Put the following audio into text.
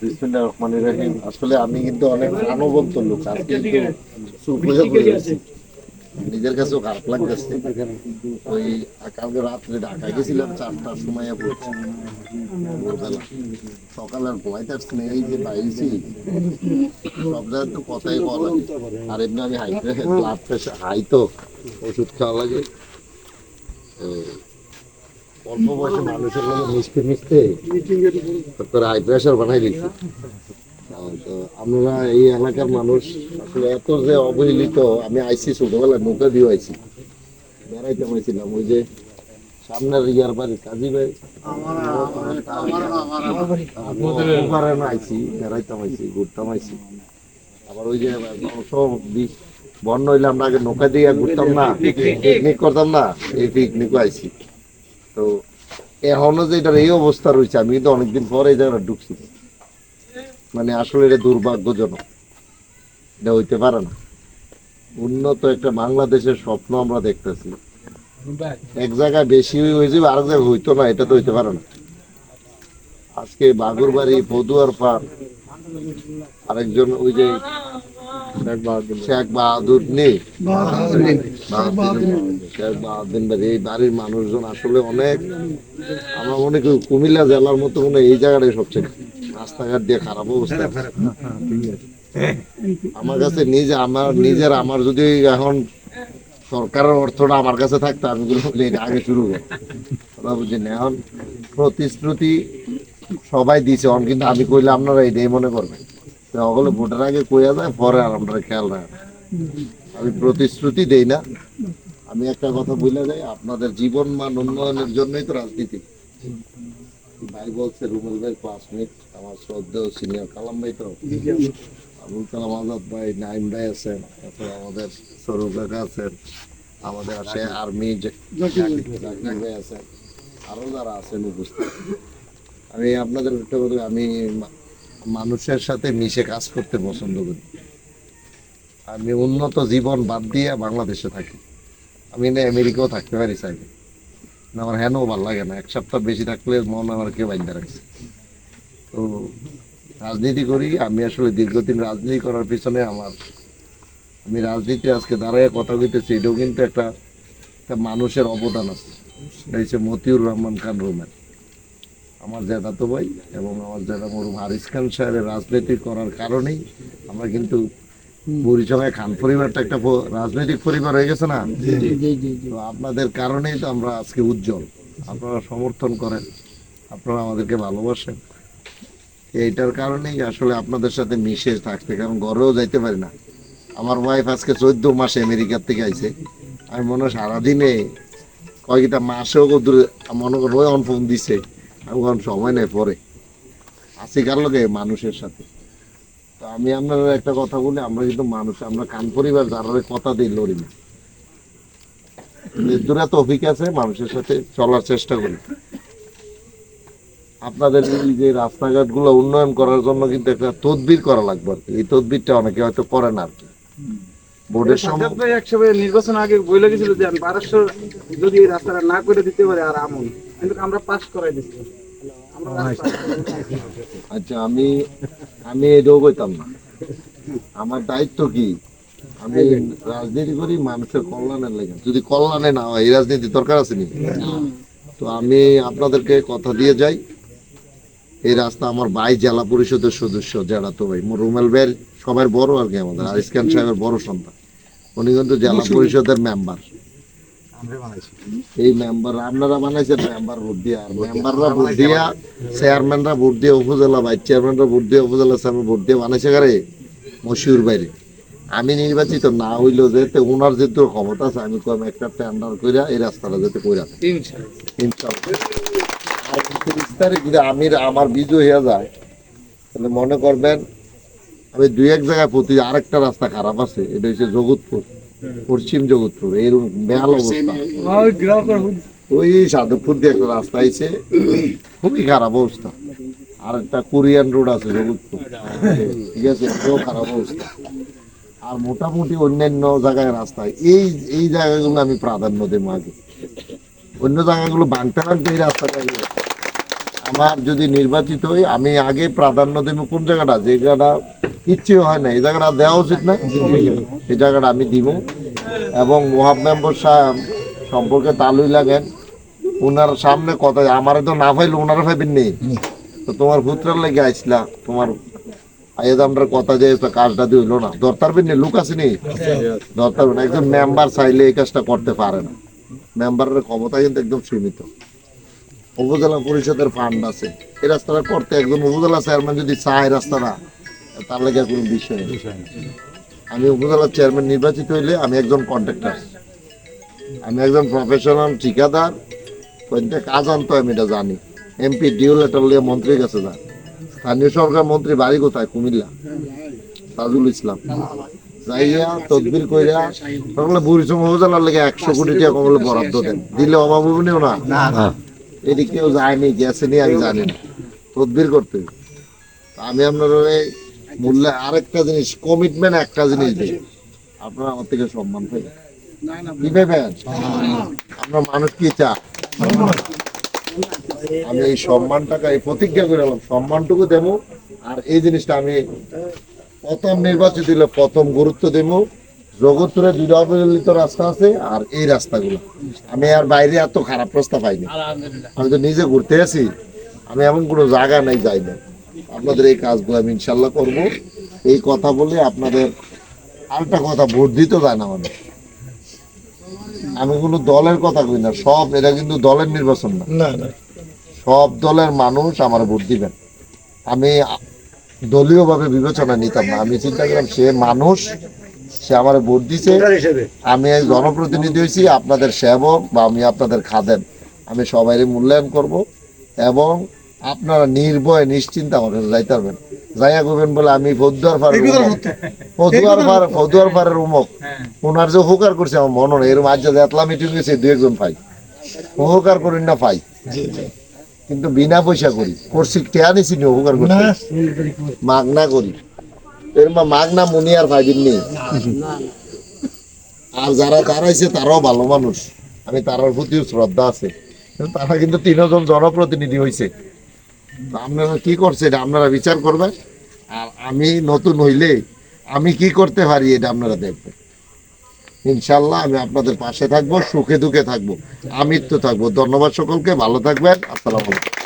বিসমিল্লাহির রহমানির রহিম। আসলে আমি কিন্তু অনেক প্রাণবন্ত লোক, আজকে কিন্তু চুপ হয়ে পড়ে। নিজের কাছেও খারাপ লাগতেছে। ওই কালকে রাত্রে ঢাকা গেছিলাম, চারটার সময় পড়ছি। ভোরবেলা সকালে আর না এই যে বাইরেছি সব জায়গায় তো কথাই বলা আর এমনি আমি হাই ব্লাড প্রেশার হাই তো, ওষুধ খাওয়া লাগে। অল্প বয়সে মানুষের মানে মিশতে মিশতে তারপরে হাই প্রেশার বানাই দিচ্ছি আমরা এই এলাকার মানুষ, আসলে এত যে অবহেলিত, আমি আইসি ছোটবেলায়, নৌকা দিয়ে আইসি বেড়াইতে পারছিলাম ওই যে সামনের ইয়ার বাড়ি, কাজী ভাই। আইসি বেড়াইতাম আইসি ঘুরতাম আইসি আবার ওই যে সব বন্য হইলে আমরা আগে নৌকা দিয়ে ঘুরতাম না পিকনিক করতাম না, এই পিকনিকও আইসি তো এখনও যে এটার এই অবস্থা রয়েছে, আমি কিন্তু অনেকদিন পরে জায়গাটা ঢুকছি। মানে আসলে এটা দুর্ভাগ্যজনক। এটা হইতে পারে না। উন্নত একটা বাংলাদেশের স্বপ্ন আমরা দেখতেছি। এক জায়গায় বেশি হয়ে যাবে, আরেক জায়গায় হইতো না, এটা তো হইতে পারে না। আজকে বাগুরবাড়ি পদুয়ার পার আরেকজন ওই যে শেখ বাহাদুর নেই। শেখ বাহাদুর এই বাড়ির মানুষজন আসলে অনেক আমরা মনে করি কুমিল্লা জেলার মতো মনে এই জায়গাটাই সবচেয়ে রাস্তাঘাট দিয়ে খারাপ অবস্থা। আমার কাছে নিজে আমার নিজের আমার যদি এখন সরকারের অর্থটা আমার কাছে থাকতো আমি আগে শুরু কর। এখন প্রতিশ্রুতি সবাই দিছে। অন কিন্তু আমি কইলে আপনারা এটাই মনে করবেন। ওগুলো ভোটের আগে কইয়া যায় পরে আর আপনারা খেয়াল রাখেন। আমি প্রতিশ্রুতি দেই না। আমি একটা কথা বলে যাই, আপনাদের জীবন মান উন্নয়নের জন্যই তো রাজনীতি। ভাই বলছে রুমেল ভাই ক্লাসমেট আমার শ্রদ্ধেয় সিনিয়র কালাম ভাই তো। আবুল কালাম আজাদ ভাই, নাইম ভাই আছেন তারপর আমাদের সৌরভ কাকা আছেন, আমাদের আছে আর্মি ভাই আছেন, আরও যারা আছেন উপস্থিত। আমি আপনাদের একটা আমি মানুষের সাথে মিশে কাজ করতে পছন্দ করি। আমি উন্নত জীবন বাদ দিয়ে বাংলাদেশে থাকি। আমি না আমেরিকাও থাকতে পারি চাইলে। আমার হ্যানও ভালো লাগে না। এক সপ্তাহ বেশি থাকলে মন আমার কেউ বাইন্দা রাখছে তো রাজনীতি করি। আমি আসলে দীর্ঘদিন রাজনীতি করার পিছনে আমার আমি রাজনীতি আজকে দাঁড়ায় কথা কইতেছি, এটাও কিন্তু একটা একটা মানুষের অবদান আছে। এটা হচ্ছে মতিউর রহমান খান রোমান আমার জ্যাঠাতো ভাই এবং আমার জ্যাঠা মরুম হারিস খান সাহেবের রাজনীতি করার কারণেই আমরা কিন্তু বুড়িচঙ্গায় খান পরিবারটা একটা রাজনৈতিক পরিবার হয়ে গেছে না? তো আপনাদের কারণেই তো আমরা আজকে উজ্জ্বল। আপনারা সমর্থন করেন আপনারা আমাদেরকে ভালোবাসেন। এইটার কারণেই আসলে আপনাদের সাথে মিশে থাকতে কারণ ঘরেও যাইতে পারি না। আমার ওয়াইফ আজকে চোদ্দ মাসে আমেরিকার থেকে আইছে। আমি মনে হয় সারাদিনে কয়েকটা মাসেও মনে করো অন ফোন দিছে। কোনো সময় নেই পরে। আসি কার লোকে মানুষের সাথে। তো আমি আপনার একটা কথা বলি আমরা কিন্তু মানুষ আমরা কান পরিবার যারা কথা দিই লড়ি না। দূরে তো অভিজ্ঞ আছে মানুষের সাথে চলার চেষ্টা করি। আপনাদের এই যে রাস্তাঘাটগুলো উন্নয়ন করার জন্য কিন্তু একটা তদবির করা লাগবে আর কি। এই তদবিরটা অনেকে হয়তো করে না আর কি। বোর্ডের সময় নির্বাচন আগে বলে গেছিল যে আমি বারোশো যদি এই রাস্তাটা না করে দিতে পারে আর আমন কিন্তু আমরা পাস করাই দিচ্ছি আচ্ছা আমি আমি এটাও কইতাম না। আমার দায়িত্ব কি? আমি রাজনীতি করি মানুষের কল্যাণের লেগে। যদি কল্যাণে না হয় এই রাজনীতি দরকার আছে নি। তো আমি আপনাদেরকে কথা দিয়ে যাই। এই রাস্তা আমার ভাই জেলা পরিষদের সদস্য যারা তো ভাই। মোর রুমেল ভাইয়ের সবার বড় আর কি আমাদের আরিস খান সাহেবের বড় সন্তান। উনি কিন্তু জেলা পরিষদের মেম্বার এই মেম্বার আপনারা বানাইছেন মেম্বার ভোট দিয়া। আর মেম্বাররা ভোট দিয়া চেয়ারম্যানরা ভোট দিয়ে উপজেলা ভাইস চেয়ারম্যানরা ভোট দিয়ে উপজেলা চেয়ারম্যান ভোট দিয়ে বানাইছে কারে? মশিউর বাইরে। আমি নির্বাচিত না হইলেও যেতে ওনার যেহেতু ক্ষমতা আছে আমি কম একটা টেন্ডার কইরা এই রাস্তাটা যেতে কইরা যদি আমি আমার বিজয় হয়ে যায় তাহলে মনে করবেন আমি দুই এক জায়গায় প্রতি আরেকটা রাস্তা খারাপ আছে এটা হচ্ছে জগৎপুর পশ্চিম জগৎপুর এরকম বেহাল অবস্থা। ওই সাধুপুর দিয়ে একটা রাস্তা আইছে খুবই খারাপ অবস্থা। আর একটা কোরিয়ান রোড আছে জগৎপুর। ঠিক আছে এটাও খারাপ অবস্থা। আর মোটামুটি অন্যান্য জায়গায় রাস্তা। এই এই জায়গাগুলো আমি প্রাধান্য দেব আগে। অন্য জায়গাগুলো ভাঙতে ভাঙতে এই রাস্তাটা আমার যদি নির্বাচিত হই আমি আগে প্রাধান্য দেব কোন জায়গাটা? যে জায়গাটা কিচ্ছু হয় না। এই জায়গাটা দেওয়া উচিত না। এই জায়গাটা আমি দিব। এবং মহাব মেম্বার সাহেব সম্পর্কে তালুই লাগেন। ওনার সামনে কথা আমার তো না পাইলে ওনারা পাইবেন নেই তো তোমার পুত্রার লেগে আইসলা তোমার কথা যে কাজটা দিল না। দরকার নেই লোক আছে নেই দরকার একজন মেম্বার চাইলে এই কাজটা করতে পারে না। মেম্বারের ক্ষমতা কিন্তু একদম সীমিত। উপজেলা পরিষদের ফান্ড আছে। এই রাস্তাটা করতে একজন উপজেলা চেয়ারম্যান যদি চায় রাস্তাটা তার লাগে কোনো বিষয় আমি উপজেলার চেয়ারম্যান নির্বাচিত হইলে আমি একজন কন্ট্রাক্টর আমি একজন প্রফেশনাল ঠিকাদার। কোনটা কাজ আনতো আমি এটা জানি। এমপি ডিও লেটার লিয়ে মন্ত্রীর কাছে যান স্থানীয় সরকার মন্ত্রী বাড়ি কোথায়? কুমিল্লা। তাজুল ইসলাম। যাইয়া তদবির কইরা তাহলে বুড়িচং উপজেলার লেগে একশো কোটি টাকা কমলে বরাদ্দ দেন। দিলে অভাব হবে না এদিকে কেউ যায়নি গেছে নি আমি জানি না। তদবির করতে আমি আপনার মূল্যে আরেকটা জিনিস কমিটমেন্ট একটা জিনিস দিই আপনারা আমার থেকে সম্মান পাইবেন। কি আপনার মানুষ কি চা আমি এই সম্মানটাকে, এই প্রতিজ্ঞা করে সম্মানটুকু দেবো, আর এই জিনিসটা আমি প্রথম নির্বাচিত হলে প্রথম গুরুত্ব দেবো। জগৎপুরে দুইটা রাস্তা আছে, আর এই রাস্তাগুলো। আমি আর বাইরে এত খারাপ প্রস্তাব পাইনি। আমি তো নিজে ঘুরতে আছি আমি এমন কোনো জায়গা নাই যাই না আপনাদের এই কাজগুলো আমি ইনশাল্লাহ করব। এই কথা বলে আপনাদের আরেকটা কথা ভোট দিতে যায় না মানুষ। আমি কোনো দলের কথা কই না সব এটা কিন্তু দলের নির্বাচন না। সব দলের মানুষ আমার ভোট দিবেন। আমি দলীয় ভাবে বিবেচনা নিতাম না। আমি চিন্তা করলাম সে মানুষ সে আমার ভোট দিছে। আমি এক জনপ্রতিনিধি হয়েছি আপনাদের সেবক বা আমি আপনাদের খাদেন আমি সবাই মূল্যায়ন করব এবং আপনারা নির্ভয়ে নিশ্চিন্তে আমার কাছে যাইতে পারবেন। যাইয়া করবেন বলে আমি ফদুয়ার পাড়ের ফদুয়ার পাড় ফদুয়ার পাড়ের উমক। ওনার যে উপকার করছে আমার মনে নেই এরকম আজ যে এতলা মিটিং গেছে দু একজন পাই উপকার করেন না পাই জি জি। কিন্তু বিনা পয়সা করি। করছি টেয়া নিছি নি উপকার করছি মাগনা করি। এর মা মাগনা মুনি আর পাইবেন নি আর যারা দাঁড়াইছে তারাও ভালো মানুষ। আমি তারার প্রতিও শ্রদ্ধা আছে। তারা কিন্তু তিনজন জনপ্রতিনিধি হয়েছে আপনারা কি করছে এটা আপনারা বিচার করবেন? আর আমি নতুন হইলে আমি কি করতে পারি এটা আপনারা দেখবেন। ইনশাল্লাহ আমি আপনাদের পাশে থাকব, সুখে দুঃখে থাকব আমি তো থাকব। ধন্যবাদ সকলকে, ভালো থাকবেন, আসসালামু আলাইকুম।